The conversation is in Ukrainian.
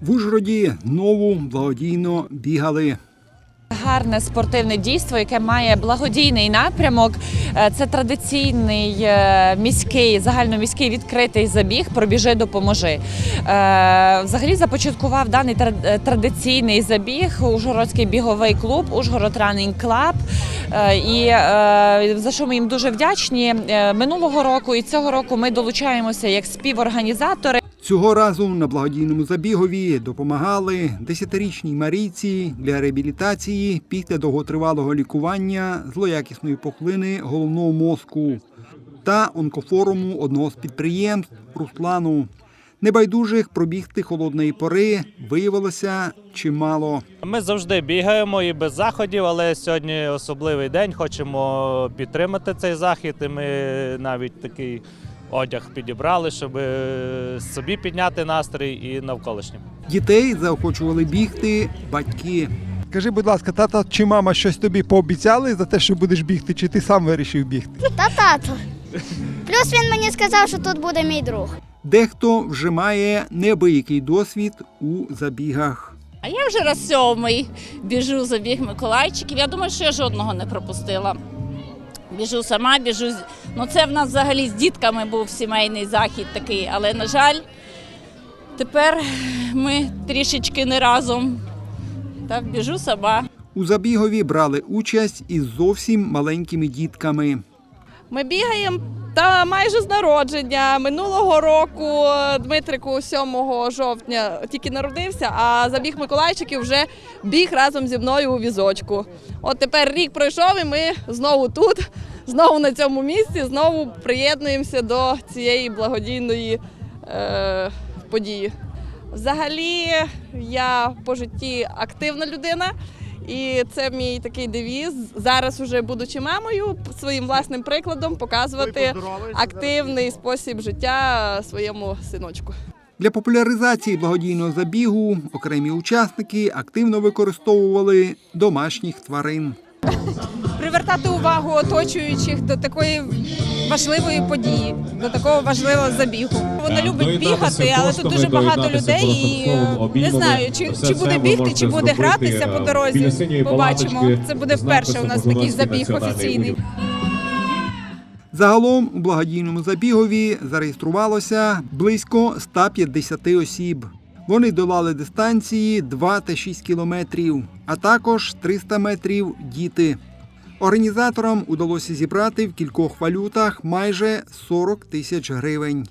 В Ужгороді знову благодійно бігали. Гарне спортивне дійство, яке має благодійний напрямок. Е, Це традиційний е, міський, загальноміський відкритий забіг Пробіжи, допоможи. Е, Взагалі започаткував даний традиційний забіг Ужгородський біговий клуб Ужгород Ранінг Клаб. І за що ми їм дуже вдячні. Минулого року і цього року ми долучаємося як співорганізатори. Цього разу на благодійному забігові допомагали десятирічній Марійці для реабілітації після довготривалого лікування злоякісної пухлини головного мозку та онкофоруму одного з підприємств Руслану. Небайдужих пробігти холодної пори виявилося чимало. Ми завжди бігаємо і без заходів, але сьогодні особливий день. Хочемо підтримати цей захід. І ми навіть такий одяг підібрали, щоб е, собі підняти настрій і навколишнім. Дітей заохочували бігти батьки. Скажи, будь ласка, тата чи мама щось тобі пообіцяли за те, що будеш бігти, чи ти сам вирішив бігти? Та тато. Плюс він мені сказав, що тут буде мій друг. Дехто вже має неабиякий досвід у забігах. А я вже раз сьомий біжу забіг Миколайчиків. Я думаю, що я жодного не пропустила. Біжу сама, біжу. з- Ну це в нас взагалі з дітками був сімейний захід такий, але на жаль, тепер ми трішечки не разом. Та біжу сама. У забігові брали участь із зовсім маленькими дітками. Ми бігаємо та майже з народження. Минулого року Дмитрику 7 жовтня тільки народився, а забіг Миколайчиків вже біг разом зі мною у візочку. От тепер рік пройшов, і ми знову тут, знову на цьому місці, знову приєднуємося до цієї благодійної е, події. Взагалі, я по житті активна людина. І це мій такий девіз. Зараз, уже будучи мамою, своїм власним прикладом показувати активний спосіб життя своєму синочку. Для популяризації благодійного забігу окремі учасники активно використовували домашніх тварин. привертати увагу оточуючих до такої важливої події, до такого важливого забігу. Вони люблять бігати, але тут дуже багато людей і е, не знаю, чи, чи буде бігти, чи буде гратися по дорозі. Побачимо. Це буде вперше у нас такий забіг офіційний. Загалом у благодійному забігові зареєструвалося близько 150 осіб. Вони долали дистанції 2 та 6 кілометрів, а також 300 метрів діти. Організаторам удалося зібрати в кількох валютах майже 40 тисяч гривень.